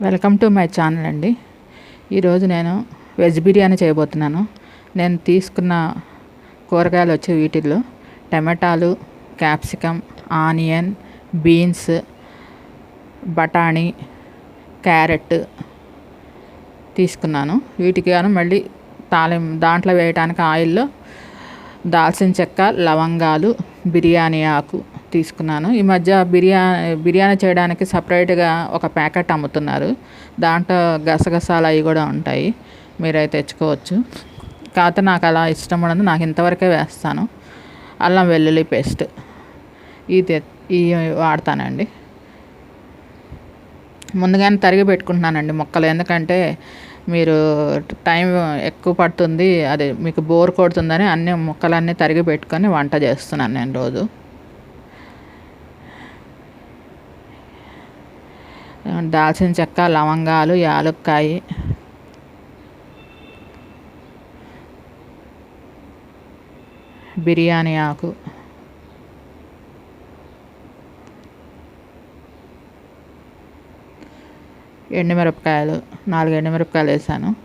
Welcome to my channel అండి. ఈరోజు నేను వెజ్ బిర్యానీ చేయబోతున్నాను. నేను తీసుకున్న కూరగాయలు వచ్చి వీటిల్లో టమాటాలు క్యాప్సికమ్ ఆనియన్ బీన్స్ బఠానీ క్యారెట్ తీసుకున్నాను. వీటికి గాను మళ్ళీ తాలిం దాంట్లో వేయడానికి ఆయిల్లో దాల్చిన చెక్క లవంగాలు బిర్యానీ ఆకు తీసుకున్నాను. ఈ మధ్య బిర్యానీ బిర్యానీ చేయడానికి సపరేట్గా ఒక ప్యాకెట్ అమ్ముతున్నారు. దాంట్లో గసగసాలు అవి కూడా ఉంటాయి. మీరైతే తెచ్చుకోవచ్చు. కాకపోతే నాకు అలా ఇష్టం ఉండదు. నాకు ఇంతవరకే వేస్తాను. అల్లం వెల్లుల్లి పేస్ట్. ఇది ఇవి వాడతానండి. ముందుగానే తరిగి పెట్టుకుంటున్నానండి మొక్కలు. ఎందుకంటే మీరు టైం ఎక్కువ పడుతుంది. అది మీకు బోర్ కొడుతుందని అన్ని ముక్కలన్నీ తరిగి పెట్టుకొని వంట చేస్తున్నాను నేను రోజు. దాల్చిన చెక్క లవంగాలు యాలక్కాయి. బిర్యానీ ఆకు. ఎండుమిరపకాయలు నాలుగు ఎండుమిరపకాయలు వేసాను.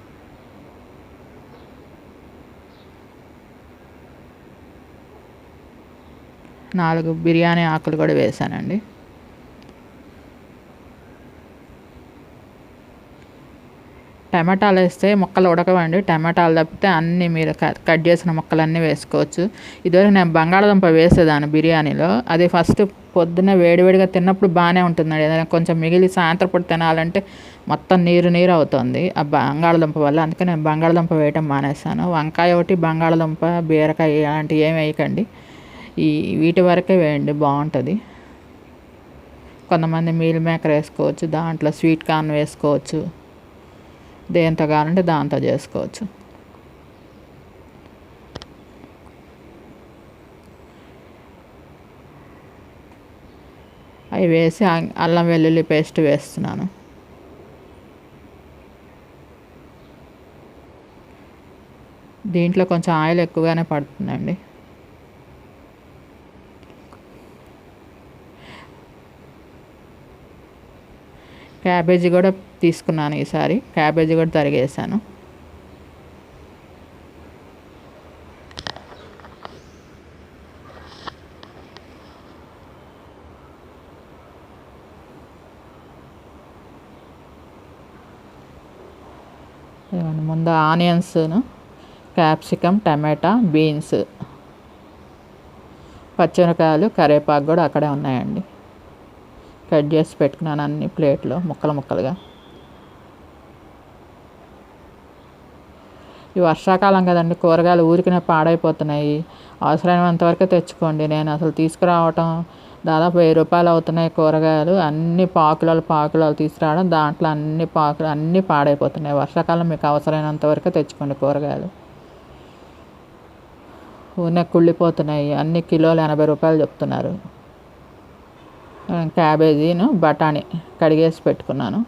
నాలుగు బిర్యానీ ఆకులు కూడా వేసానండి. టమాటాలు వేస్తే మొక్కలు ఉడకవండి. టమాటాలు తప్పితే అన్నీ మీరు కట్ చేసిన మొక్కలన్నీ వేసుకోవచ్చు. ఇదివరకు నేను బంగాళదుంప వేసేదాన్ని బిర్యానీలో. అది ఫస్ట్ పొద్దున్న వేడివేడిగా తిన్నప్పుడు బాగానే ఉంటుందండి. ఏదైనా కొంచెం మిగిలి సాయంత్రం పూట తినాలంటే మొత్తం నీరు నీరు అవుతుంది ఆ బంగాళదుంప వల్ల. అందుకే నేను బంగాళదుంప వేయటం మానేశాను. వంకాయ ఒకటి బంగాళదుంప బీరకాయ అలాంటివి ఏమి వేయకండి. ఈ వీటి వరకే వేయండి బాగుంటుంది. కొంతమంది మీల్ మేకర్ వేసుకోవచ్చు దాంట్లో స్వీట్ కార్న్ వేసుకోవచ్చు. దేంతో కావాలంటే దాంతో చేసుకోవచ్చు. అవి వేసి అల్లం వెల్లుల్లి పేస్ట్ వేస్తున్నాను. దీంట్లో కొంచెం ఆయిల్ ఎక్కువగానే పడుతుందండి. క్యాబేజీ కూడా తీసుకున్నాను ఈసారి. క్యాబేజీ కూడా తరిగేసాను. ముందు ఆనియన్స్ను క్యాప్సికమ్ టమాటా బీన్స్ పచ్చిమిరకాయలు కరివేపాకు కూడా అక్కడే ఉన్నాయండి. కట్ చేసి పెట్టుకున్నాను అన్ని ప్లేట్లో ముక్కలు ముక్కలుగా. ఈ వర్షాకాలం కదండి కూరగాయలు ఊరికనే పాడైపోతున్నాయి. అవసరమైనంత వరకు తెచ్చుకోండి. నేను అసలు తీసుకురావటం దాదాపు వెయ్యి రూపాయలు అవుతున్నాయి కూరగాయలు. అన్ని పాకులలో పాకులలో తీసుకురావడం దాంట్లో అన్ని పాకులు అన్నీ పాడైపోతున్నాయి. వర్షాకాలం మీకు అవసరమైనంత వరకు తెచ్చుకోండి కూరగాయలు. ఊరినే కుళ్ళిపోతున్నాయి. అన్ని కిలోలు ఎనభై రూపాయలు చెప్తున్నారు. క్యాబేజీను బఠానీ కడిగేసి పెట్టుకున్నాను.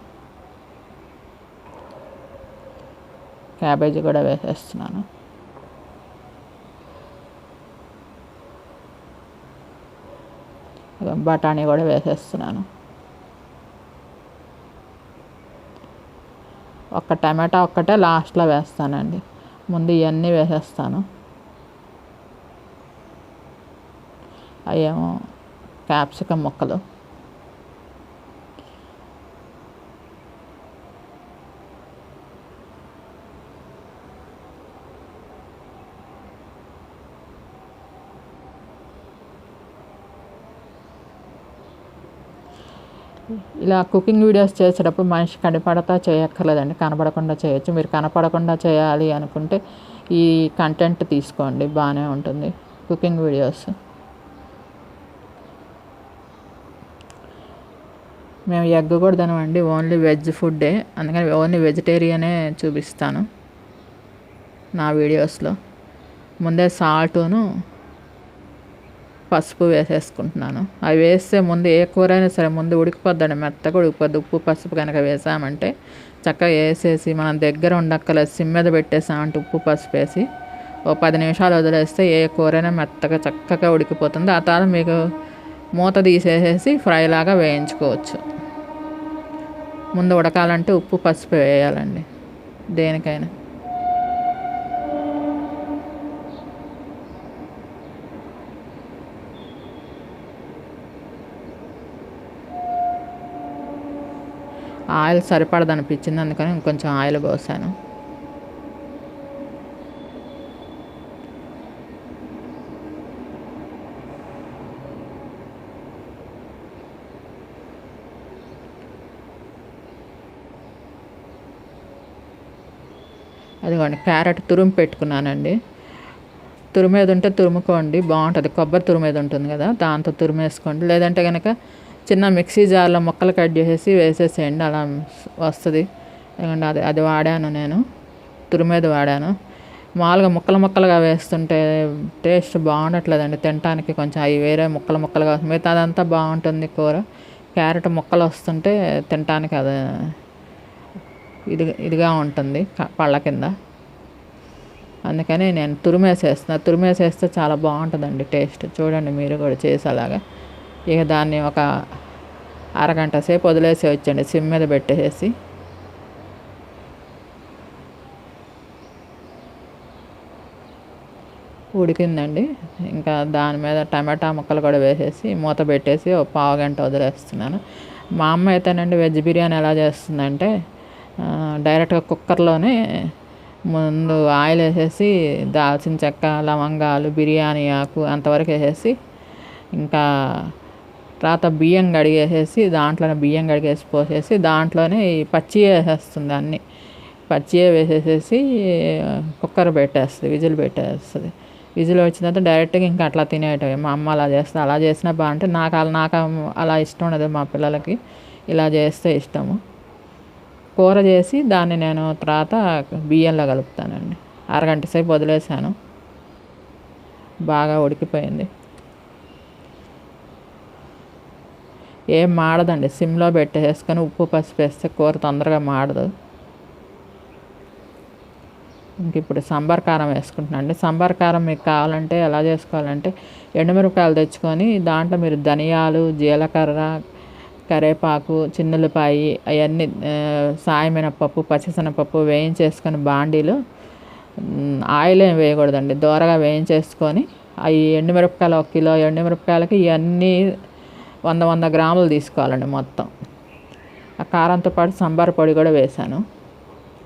క్యాబేజీ కూడా వేసేస్తున్నాను. బఠానీ కూడా వేసేస్తున్నాను. ఒక్క టమాటా ఒక్కటే లాస్ట్లో వేస్తానండి. ముందు ఇవన్నీ వేసేస్తాను. అవేమో క్యాప్సికమ్ ముక్కలు. ఇలా కుకింగ్ వీడియోస్ చేసేటప్పుడు మనిషి కనపడతా చేయక్కర్లేదండి. కనపడకుండా చేయొచ్చు. మీరు కనపడకుండా చేయాలి అనుకుంటే ఈ కంటెంట్ తీసుకోండి. బాగానే ఉంటుంది కుకింగ్ వీడియోస్. మేము ఎగ్ కూడా తినమండి ఓన్లీ వెజ్ ఫుడ్డే. అందుకని ఓన్లీ వెజిటేరియనే చూపిస్తాను నా వీడియోస్లో. ముందే సాల్టును పసుపు వేసేసుకుంటున్నాను. అవి వేస్తే ముందు ఏ కూర అయినా సరే ముందు ఉడికిపోద్దండి మెత్తగా ఉడికిపోద్ది. ఉప్పు పసుపు కనుక వేసామంటే చక్కగా వేసేసి మనం దగ్గర ఉండక్కలేదు సిమ్ మీద పెట్టేసామంటే ఉప్పు పసుపు వేసి ఓ పది నిమిషాలు వదిలేస్తే ఏ కూరైనా మెత్తగా చక్కగా ఉడికిపోతుంది. ఆ తర్వాత మీకు మూత తీసేసేసి ఫ్రైలాగా వేయించుకోవచ్చు. ముందు ఉడకాలంటే ఉప్పు పసుపు వేయాలండి. దేనికైనా. ఆయిల్ సరిపడదనిపించింది అందుకని ఇంకొంచెం ఆయిల్ పోసాను. అదిగోండి క్యారెట్ తురుము పెట్టుకున్నానండి. తురిమేది ఉంటే తురుముకోండి బాగుంటుంది. కొబ్బరి తురిమేది ఉంటుంది కదా దాంతో తురిమేసుకోండి లేదంటే కనుక చిన్న మిక్సీ జార్లో ముక్కలు కట్ చేసేసి వేసేసేయండి అలా వస్తుంది. ఎందుకంటే అది అది వాడాను నేను. తురిమేది వాడాను. మామూలుగా ముక్కలు ముక్కలుగా వేస్తుంటే టేస్ట్ బాగుండట్లేదండి తినటానికి కొంచెం. అవి వేరే ముక్కలు ముక్కలుగా మిగతా అదంతా బాగుంటుంది కూర. క్యారెట్ ముక్కలు వస్తుంటే తినటానికి అది ఇది ఇదిగా ఉంటుంది పళ్ళ కింద. అందుకని నేను తురిమేసేస్తున్నా తురిమేసేస్తే చాలా బాగుంటుందండి టేస్ట్. చూడండి మీరు కూడా చేసి అలాగా ఇక దాన్ని ఒక అరగంట సేపు వదిలేసి వచ్చండి సిమ్ మీద పెట్టేసి. ఉడికిందండి. ఇంకా దాని మీద టమాటా ముక్కలు కూడా వేసేసి మూత పెట్టేసి ఒక పావు గంట వదిలేస్తున్నాను. మా అమ్మ అయితేనండి వెజ్ బిర్యానీ ఎలా చేస్తుందంటే డైరెక్ట్గా కుక్కర్లోనే ముందు ఆయిల్ వేసేసి దాల్చిన చెక్క లవంగాలు బిర్యానీ ఆకు అంతవరకు వేసేసి ఇంకా తర్వాత బియ్యం కడిగేసేసి దాంట్లోనే బియ్యం కడిగేసి పోసేసి దాంట్లోనే పచ్చి వేసేస్తుంది అన్నీ. పచ్చి వేసేసేసి కుక్కర్ పెట్టేస్తుంది విజిల్ పెట్టేస్తుంది. విజిల్ వచ్చిన తర్వాత డైరెక్ట్గా ఇంకా అట్లా తినేటవి మా అమ్మ అలా చేస్తే అలా చేసినా బాగుంటే నాకు అలా నాకు అలా ఇష్టం ఉండదు మా పిల్లలకి. ఇలా చేస్తే ఇష్టము. కూర చేసి దాన్ని నేను తర్వాత బియ్యంలో కలుపుతానండి. అరగంట సేపు వదిలేసాను బాగా ఉడికిపోయింది. ఏం మాడదండి. సిమ్లో పెట్టేసుకొని ఉప్పు పసుపు వేస్తే కూర తొందరగా మాడదు. ఇంక ఇప్పుడు సాంబార్ కారం వేసుకుంటున్నాను అండి. సాంబార్ కారం మీకు కావాలంటే ఎలా చేసుకోవాలంటే ఎండుమిరపకాయలు తెచ్చుకొని దాంట్లో మీరు ధనియాలు జీలకర్ర కరేపాకు చిన్నులపాయి అవన్నీ సాయమినపప్పు పచ్చిశనగపప్పు వేయించేసుకొని బాండీలో ఆయిల్ ఏం వేయకూడదండి. దోరగా వేయించేసుకొని అవి ఎండుమిరపకాయలు ఒక కిలో ఎండుమిరపకాయలకి ఇవన్నీ వంద వంద గ్రాములు తీసుకోవాలండి మొత్తం. ఆ కారంతో పాటు సాంబార్ పొడి కూడా వేసాను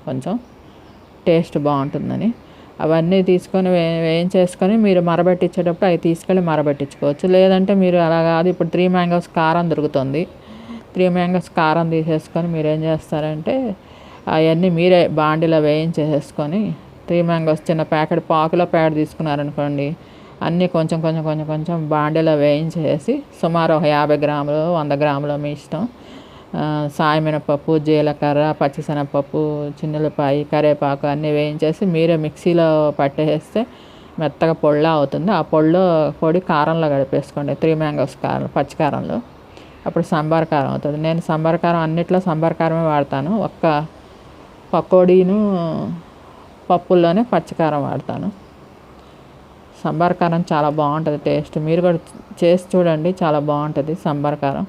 కొంచెం టేస్ట్ బాగుంటుందని. అవన్నీ తీసుకొని వే వేయించేసుకొని మీరు మరబెట్టించేటప్పుడు అవి తీసుకెళ్ళి మరబెట్టించుకోవచ్చు. లేదంటే మీరు అలా కాదు ఇప్పుడు త్రీ మ్యాంగోస్ కారం దొరుకుతుంది. త్రీ మ్యాంగోస్ కారం తీసేసుకొని మీరు ఏం చేస్తారంటే అవన్నీ మీరే బాండీలో వేయించేసేసుకొని త్రీ మ్యాంగోస్ చిన్న ప్యాకెట్ పాకులో ప్యాకెట్ తీసుకున్నారనుకోండి అన్నీ కొంచెం కొంచెం కొంచెం కొంచెం బాండీలో వేయించేసి సుమారు ఒక యాభై గ్రాములు వంద గ్రాములు మీ ఇష్టం. సాయమినపప్పు జీలకర్ర పచ్చిశనగపప్పు చిన్నలపాయి కరివేపాకు అన్నీ వేయించేసి మీరే మిక్సీలో పట్టేస్తే మెత్తగా పొడిలా అవుతుంది. ఆ పొడిలో పొడి కారంలో గడిపేసుకోండి త్రీ మ్యాంగోస్ కారం పచ్చికారంలో అప్పుడు సాంబార్ కారం అవుతుంది. నేను సాంబార్ కారం అన్నిట్లో సాంబార్ కారమే వాడతాను. ఒక్క పకోడీను పప్పుల్లోనే పచ్చికారం వాడతాను. సాంబార్ కారం చాలా బాగుంటుంది టేస్ట్. మీరు కూడా చేసి చూడండి చాలా బాగుంటుంది సాంబార్ కారం.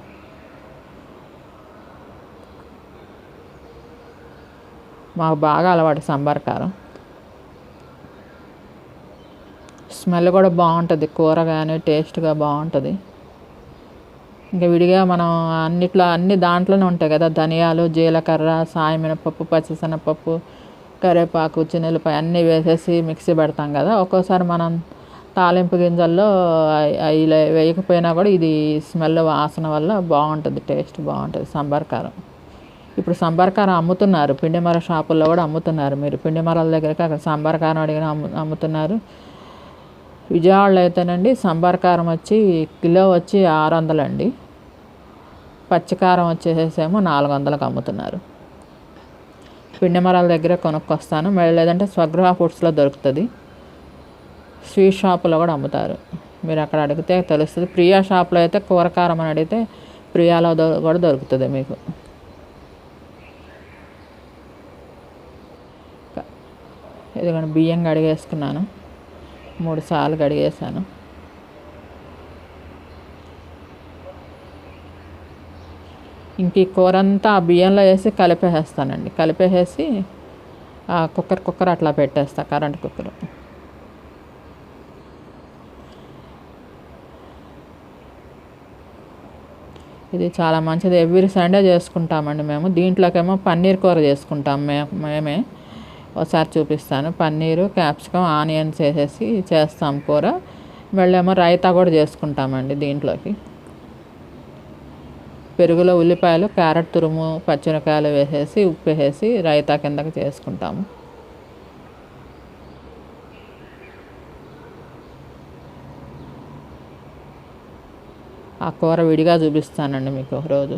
మాకు బాగా అలవాటు సాంబార్ కారం. స్మెల్ కూడా బాగుంటుంది కూర కానీ టేస్ట్గా బాగుంటుంది. ఇంకా విడిగా మనం అన్నిట్లో అన్ని దాంట్లోనే ఉంటాయి కదా. ధనియాలు జీలకర్ర సాయం మినపప్పు కరివేపాకు చిన్నెల్లిపాయ అన్నీ వేసేసి మిక్సీ పెడతాం కదా. ఒక్కోసారి మనం తాలింపు గింజల్లో ఇలా వేయకపోయినా కూడా ఇది స్మెల్ వాసన వల్ల బాగుంటుంది టేస్ట్ బాగుంటుంది సాంబార్ కారం. ఇప్పుడు సంబార్ కారం అమ్ముతున్నారు. పిండిమర షాపుల్లో కూడా అమ్ముతున్నారు మీరు. పిండిమరాల దగ్గరికి అక్కడ సాంబార్ కారం అడిగిన అమ్ము అమ్ముతున్నారు. విజయవాడలో అయితేనండి సంబార్ కారం వచ్చి కిలో వచ్చి ఆరు వందలండి. పచ్చికారం వచ్చేసేసేమో నాలుగు వందలకు అమ్ముతున్నారు పిండిమరాల దగ్గర కొనుక్కొస్తాను. మళ్ళీ లేదంటే స్వగృహ ఫుడ్స్లో దొరుకుతుంది. స్వీట్ షాపులో కూడా అమ్ముతారు. మీరు అక్కడ అడిగితే తెలుస్తుంది. ప్రియా షాప్లో అయితే కూరకారం అని అడిగితే ప్రియాలో కూడా దొరుకుతుంది మీకు. ఇదిగోండి బియ్యం కడిగేసుకున్నాను. మూడు సార్లు కడిగేసాను ఇంక ఈ కూర అంతా ఆ బియ్యంలో వేసి కలిపేసేస్తానండి. కలిపేసేసి ఆ కుక్కర్ కుక్కర్ అట్లా పెట్టేస్తా కరెంట్ కుక్కర్. ఇది చాలా మంచిది. ఎవ్రీ సండే చేసుకుంటామండి మేము. దీంట్లోకేమో పన్నీర్ కూర చేసుకుంటాం మేము మేమే. ఒకసారి చూపిస్తాను. పన్నీరు క్యాప్సికమ్ ఆనియన్స్ వేసేసి చేస్తాం కూర. వెళ్ళేమో రైతా కూడా చేసుకుంటామండి దీంట్లోకి. పెరుగులో ఉల్లిపాయలు క్యారెట్ తురుము పచ్చిమిరకాయలు వేసేసి ఉప్పు వేసేసి రైతా కిందకి చేసుకుంటాము. ఆ కూర విడిగా చూపిస్తానండి మీకు రోజు.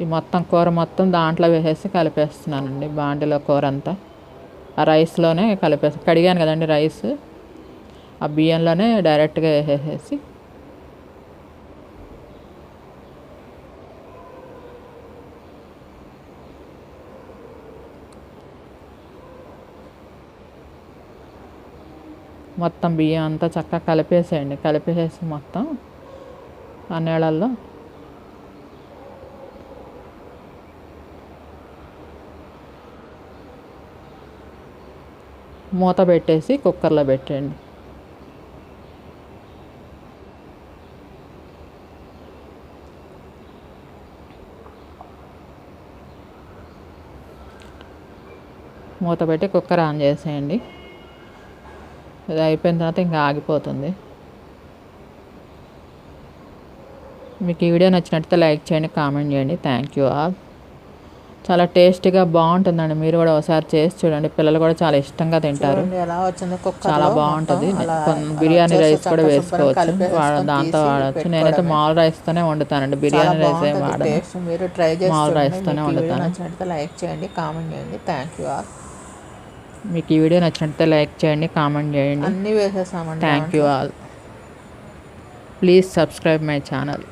ఈ మొత్తం కూర మొత్తం దాంట్లో వేసేసి కలిపేస్తున్నానండి బాండిలో కూర అంతా ఆ రైస్లోనే కలిపేసి కడిగాను కదండి రైస్. ఆ బియ్యంలోనే డైరెక్ట్గా వేసేసి మొత్తం బియ్యం అంతా చక్కగా కలిపేసేయండి. కలిపేసేసి మొత్తం ఆ నీళ్ళల్లో మూత పెట్టేసి కుక్కర్లో పెట్టండి మూత పెట్టి కుక్కర్ ఆన్ చేసేయండి. ఇది అయిపోయిన తర్వాత ఇంకా ఆగిపోతుంది. మీకు ఈ వీడియో నచ్చినట్లయితే లైక్ చేయండి కామెంట్ చేయండి. థ్యాంక్ యూ ఆల్ చాలా టేస్టీగా బాగుంటుందండి. మీరు కూడా ఒకసారి చేసి చూడండి. పిల్లలు కూడా చాలా ఇష్టంగా తింటారు. చాలా బాగుంటుంది. బిర్యానీ రైస్ కూడా వేసుకోవచ్చు. దాంతో వాడచ్చు. నేనైతే. మామూలు రైస్తోనే వండుతానండి. బిర్యానీ రైస్ ఏం వాడను. మామూలు చూడండి. రైస్తోనే వండుతాను. లైక్ చేయండి కామెంట్ చేయండి. థ్యాంక్ యూ ఆల్ మీకు ఈ వీడియో నచ్చినట్లయితే లైక్ చేయండి కామెంట్ చేయండి. అన్నీ వేసేసామండి thank you all please subscribe my channel